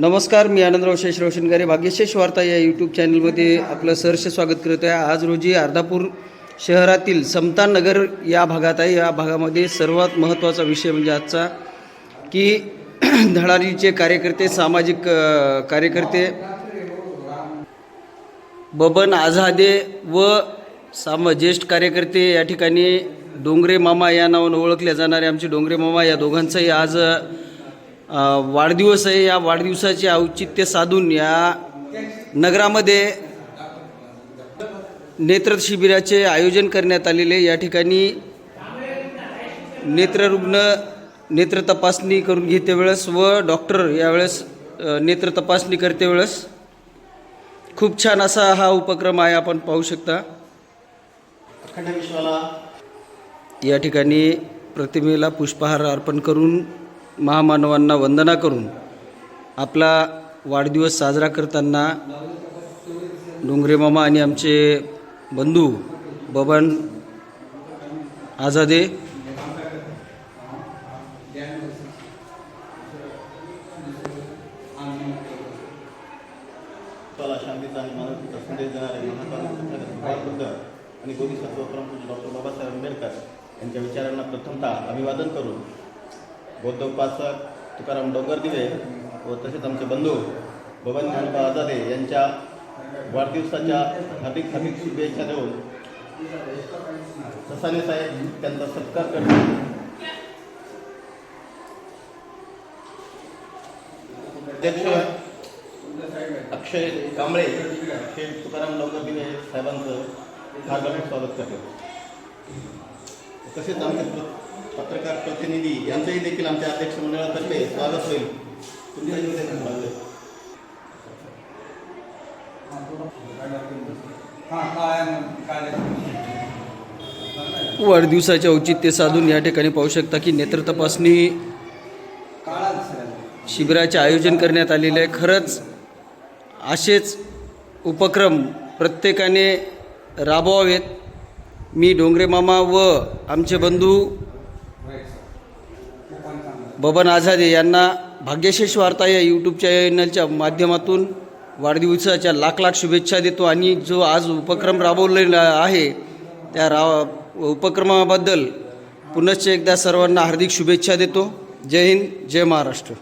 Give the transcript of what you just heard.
नमस्कार मी आनंदराव शेष रोशनगारे. भाग्यशेष वार्ता या यूट्यूब चॅनलमध्ये आपलं सहर्ष स्वागत करतो आहे. आज रोजी अर्धापूर शहरातील समतान नगर या भागात आहे. या भागामध्ये सर्वात महत्त्वाचा विषय म्हणजे आजचा की धडाडीचे कार्यकर्ते सामाजिक कार्यकर्ते बबन आझादे व साम ज्येष्ठ कार्यकर्ते या ठिकाणी डोंगरे मामा या नावानं ओळखल्या जाणारे आमचे डोंगरे मामा या दोघांचाही आज वाढदिवस आहे या वाढदिवसाचे औचित्य साधून या नगरामध्ये नेत्र शिबिराचे आयोजन करण्यात आलेले या ठिकाणी नेत्ररुग्ण नेत्र तपासणी करून घेते वेळेस व डॉक्टर यावेळेस नेत्र तपासणी करते वेळेस. खूप छान असा हा उपक्रम आहे आपण पाहू शकता. या ठिकाणी प्रतिमेला पुष्पहार अर्पण करून महामानवांना वंदना करून आपला वाढदिवस साजरा करताना डोंगरे मामा आणि आमचे बंधू बबन आझादे शांतीचा आणि मानवतेचा संदेश देणारे महात्मा आणि बोधिसत्व परमपूज्य डॉक्टर बाबासाहेब आंबेडकर यांच्या विचारांना प्रथमतः अभिवादन करून बौद्ध उपासक तुकाराम डोंगरदिवे व तसेच आमचे बंधू बबन ज्ञानबा आझादे यांच्या वाढदिवसाच्या हार्दिक हार्दिक शुभेच्छा देऊन ससाने साहेब त्यांचा सत्कार करतात अध्यक्ष अक्षय कांबळे हे तुकाराम डोंगरदिवे साहेबांचं हार्दिक स्वागत करतो। तसेच आमचे पत्रकार प्रतिनिधी यांचंही देखील आमच्या अध्यक्ष मंडळातर्फे स्वागत होईल. वाढदिवसाचे औचित्य साधून या ठिकाणी पाहू शकता की नेत्र तपासणी शिबिराचे आयोजन करण्यात आलेले आहे. खरंच असेच उपक्रम प्रत्येकाने राबवावेत. मी डोंगरे मामा व आमचे बंधू बबन आझादे यांना भाग्यशेष वार्ता या यूट्यूब चॅनलच्या माध्यमातून वाढदिवसाच्या लाख लाख शुभेच्छा देतो आणि जो आज उपक्रम राबवलेला आहे त्या रा उपक्रमाबद्दल पुनश्च एकदा सर्वांना हार्दिक शुभेच्छा देतो. जय हिंद जय महाराष्ट्र.